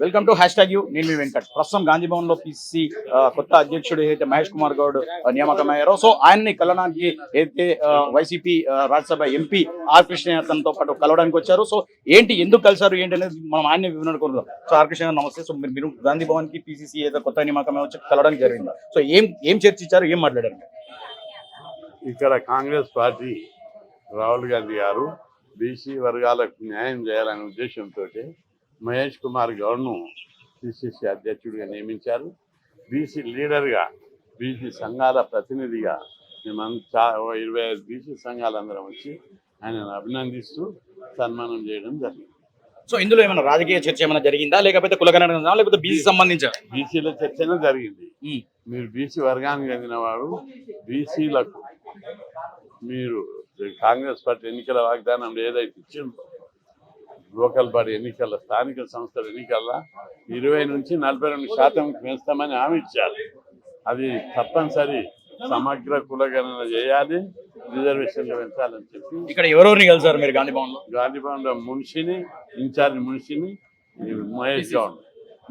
Welcome to hash tag U నేను మీ వెంకట్. ప్రస్తుతం గాంధీ భవన్లో పిసి కొత్త అధ్యక్షుడు ఏదైతే మహేష్ కుమార్ గౌడ్ నియామకమయ్యారో సో ఆయన్ని కలవడానికి ఏదైతే YCP Rajya Sabha MP R Krishna పాటు కలవడానికి వచ్చారు. సో ఏంటి ఎందుకు కలిసారు ఏంటి అనేది మనం ఆయన్ని వివరించుకుందాం సో ఆర్ కృష్ణ నమస్తే. సో మీరు గాంధీ భవన్కి పిసిసి ఏదో కొత్త నియామకమే వచ్చి కలవడానికి జరిగింది? సో ఏం ఏం చర్చించారు ఏం మాట్లాడారు? ఇక్కడ కాంగ్రెస్ పార్టీ రాహుల్ గాంధీ గారు బీసీ వర్గాలకు న్యాయం చేయాలనే ఉద్దేశంతో మహేష్ కుమార్ గౌడ్ను పిసిసి అధ్యక్షుడిగా నియమించారు. బీసీ లీడర్గా బీసీ సంఘాల ప్రతినిధిగా మేమంతా ఇరవై ఐదు బీసీ సంఘాలందరం వచ్చి ఆయనను అభినందిస్తూ సన్మానం చేయడం జరిగింది. సో ఇందులో ఏమైనా రాజకీయ చర్చ ఏమైనా జరిగిందా? లేకపోతే కులగణ లేకపోతే బీసీ సంబంధించా? బీసీల చర్చనే జరిగింది. మీరు బీసీ వర్గానికి చెందినవాడు బీసీలకు మీరు కాంగ్రెస్ పార్టీ ఎన్నికల వాగ్దానం ఏదైతే ఇచ్చిందో లోకల్ బాడీ ఎన్నికల స్థానిక సంస్థల ఎన్నికల్లో ఇరవై నుంచి నలభై రెండు శాతం పెంచుతామని హామీ ఇచ్చారు. అది తప్పనిసరి సమగ్ర కులగణన చేయాలి రిజర్వేషన్లు పెంచాలని చెప్పి ఇక్కడ ఎవరెవరిని కలిసారు మీరు గాంధీ భవన్లో గాంధీభవన్లో మున్షిని ఇన్ఛార్జ్ మున్షిని మహేష్ గౌడ్.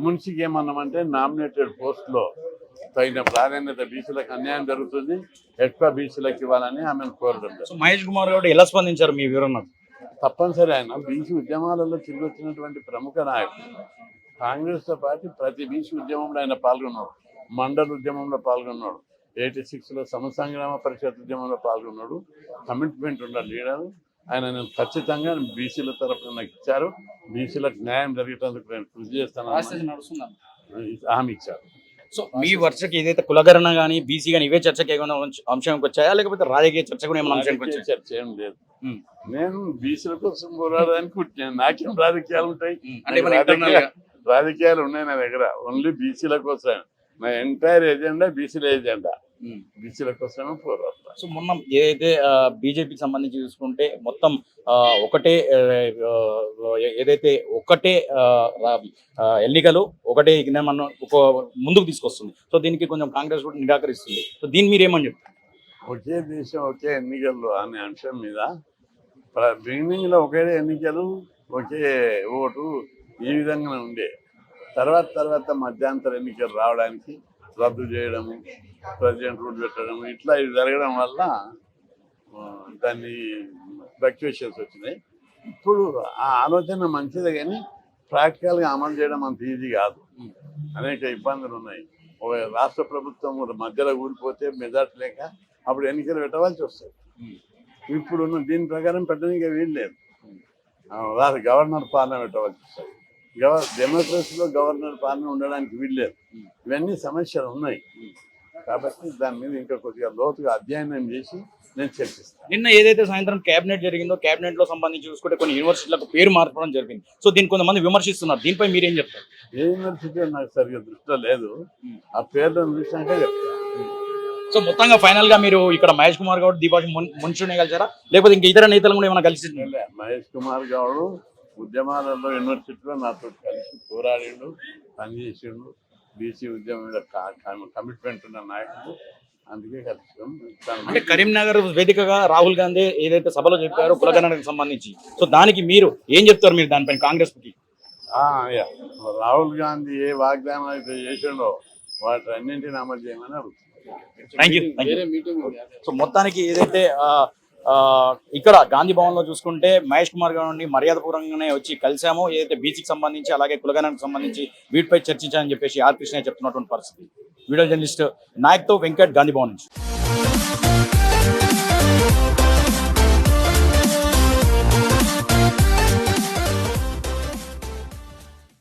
మున్షికి ఏమన్నామంటే నామినేటెడ్ పోస్ట్లో తగిన ప్రాధాన్యత బీసీలకు అన్యాయం జరుగుతుంది ఎక్కువ బీసీలకు ఇవ్వాలని ఆమెను కోరడం మహేష్ కుమార్ గౌడ్ ఎలా స్పందించారు మీ వివరణ? తప్పనిసరి ఆయన. బీసీ ఉద్యమాలలో తిరిగి వచ్చినటువంటి ప్రముఖ నాయకుడు. కాంగ్రెస్తో పాటు ప్రతి బీసీ ఉద్యమంలో ఆయన పాల్గొన్నాడు. మండల ఉద్యమంలో పాల్గొన్నాడు. ఎయిటీ సిక్స్లో సమసంగ్రామ పరిషత్ ఉద్యమంలో పాల్గొన్నాడు. కమిట్మెంట్ ఉన్న లీడర్. ఆయన నేను ఖచ్చితంగా బీసీల తరఫున నాకు ఇచ్చారు. బీసీలకు న్యాయం జరిగేటందుకు నేను కృషి చేస్తాను. హామీ ఇచ్చారు. సో మీ వర్షకి ఏదైతే కులగరణ కానీ బీసీ కానీ ఇవే చర్చకి ఏమైనా అంశ- అంశానికి వచ్చాయా? లేకపోతే రాజకీయ చర్చ కూడా ఏమైనా అంశానికి వచ్చాయి? చర్చ ఏం లేదు. నేను బీసీల కోసం పోరాడడానికి పుట్టాను. నాకేం రాజకీయాలు ఉంటాయి? రాజకీయాలు ఉన్నాయి నా దగ్గర. ఓన్లీ బీసీల కోసం నా ఎంటైర్ ఎజెండా బీసీల ఉమ్. బీసీల కోసమే పోరాడతా. సో మొన్న ఏదైతే బీజేపీకి సంబంధించి చూసుకుంటే మొత్తం ఒకటే ఏదైతే ఒకటే ఎన్నికలు ఒకటే మనం ఒక ముందుకు తీసుకొస్తుంది. సో దీనికి కొంచెం కాంగ్రెస్ కూడా నిరాకరిస్తుంది. సో దీన్ని మీరు ఏమని చెప్తారు? ఒకే దేశం ఒకే ఎన్నికలు అనే అంశం మీద బిగినింగ్లో ఒకే ఎన్నికలు ఒకే ఓటు ఈ విధంగా ఉండే. తర్వాత తర్వాత మధ్యాంతర ఎన్నికలు రావడానికి రద్దు చేయడము ప్రెసిడెంట్ రూల్ పెట్టడం ఇట్లా ఇవి జరగడం వల్ల దాన్ని ఫ్లక్చుయేషన్స్ వచ్చినాయి. ఇప్పుడు ఆ ఆలోచన మంచిదే కానీ ప్రాక్టికల్గా అమలు చేయడం అంత ఈజీ కాదు. అనేక ఇబ్బందులు ఉన్నాయి. ఒక రాష్ట్ర ప్రభుత్వం మధ్యలో ఊడిపోతే మెజార్టీ లేక అప్పుడు ఎన్నికలు పెట్టవలసి వస్తుంది. ఇప్పుడు దీని ప్రకారం పెట్టడానికి వీలు లేదు. ఆ, రా- గవర్నర్ పాలన పెట్టవలసి వస్తుంది గవర్ డెమోక్రసీలో గవర్నర్ పాలన ఉండడానికి వీలు లేదు. ఇవన్నీ సమస్యలు ఉన్నాయి. కాబట్టి దాని మీద ఇంకా కొద్దిగా లోతుగా అధ్యయనం చేసి నేను చర్చిస్తాను. నిన్న ఏదైతే సాయంత్రం కేబినెట్ జరిగిందో కేబినెట్లో సంబంధించి చూసుకుంటే కొన్ని యూనివర్సిటీలకు పేరు మార్చడం జరిగింది. సో దీన్ని కొంతమంది విమర్శిస్తున్నారు. దీనిపై మీరేం చెప్తారు? ఏ యూనివర్సిటీ నాకు సరిగ్గా దృష్టిలో లేదు. ఆ పేర్లను చూసినాక చెప్తాను. సో మొత్తంగా ఫైనల్గా మీరు ఇక్కడ మహేష్ కుమార్ గౌడ్ దీపాషి మున్షునే కలిసారా లేకపోతే ఇంకా ఇతర నేతలు కూడా ఏమైనా కలిసి మహేష్ కుమార్ గౌడ్ ఉద్యమాలలో యూనివర్సిటీలో నాతో కలిసి పోరాడిండు పనిచేసిండు. బీసీ ఉద్యమం మీద కమిట్మెంట్ ఉన్న నాయకుడు. అందుకే కలిసాం అంటే కరీంనగర్ వేదికగా రాహుల్ గాంధీ ఏదైతే సభలో చెప్పారో కులగణనకు సంబంధించి. సో దానికి మీరు ఏం చెప్తారు మీరు దానిపైన కాంగ్రెస్కి ఆ, యా. రాహుల్ గాంధీ ఏ వాగ్దానం అయితే చేసిండో వాటి అన్నింటిని అమలు చేయమని థ్యాంక్ యూ సో మొత్తానికి ఏదైతే ఇక్కడ గాంధీ భవన్లో చూసుకుంటే మహేష్ కుమార్ గారిని మర్యాదపూర్వకంగానే వచ్చి కలిసాము ఏదైతే బీసీకి సంబంధించి అలాగే కులగణకు సంబంధించి వీటిపై చర్చించాలని చెప్పేసి ఆర్ కృష్ణ చెప్తున్నటువంటి పరిస్థితి. వీడియో జర్నలిస్ట్ నాయక్తో వెంకట్ గాంధీ భవన్ నుంచి.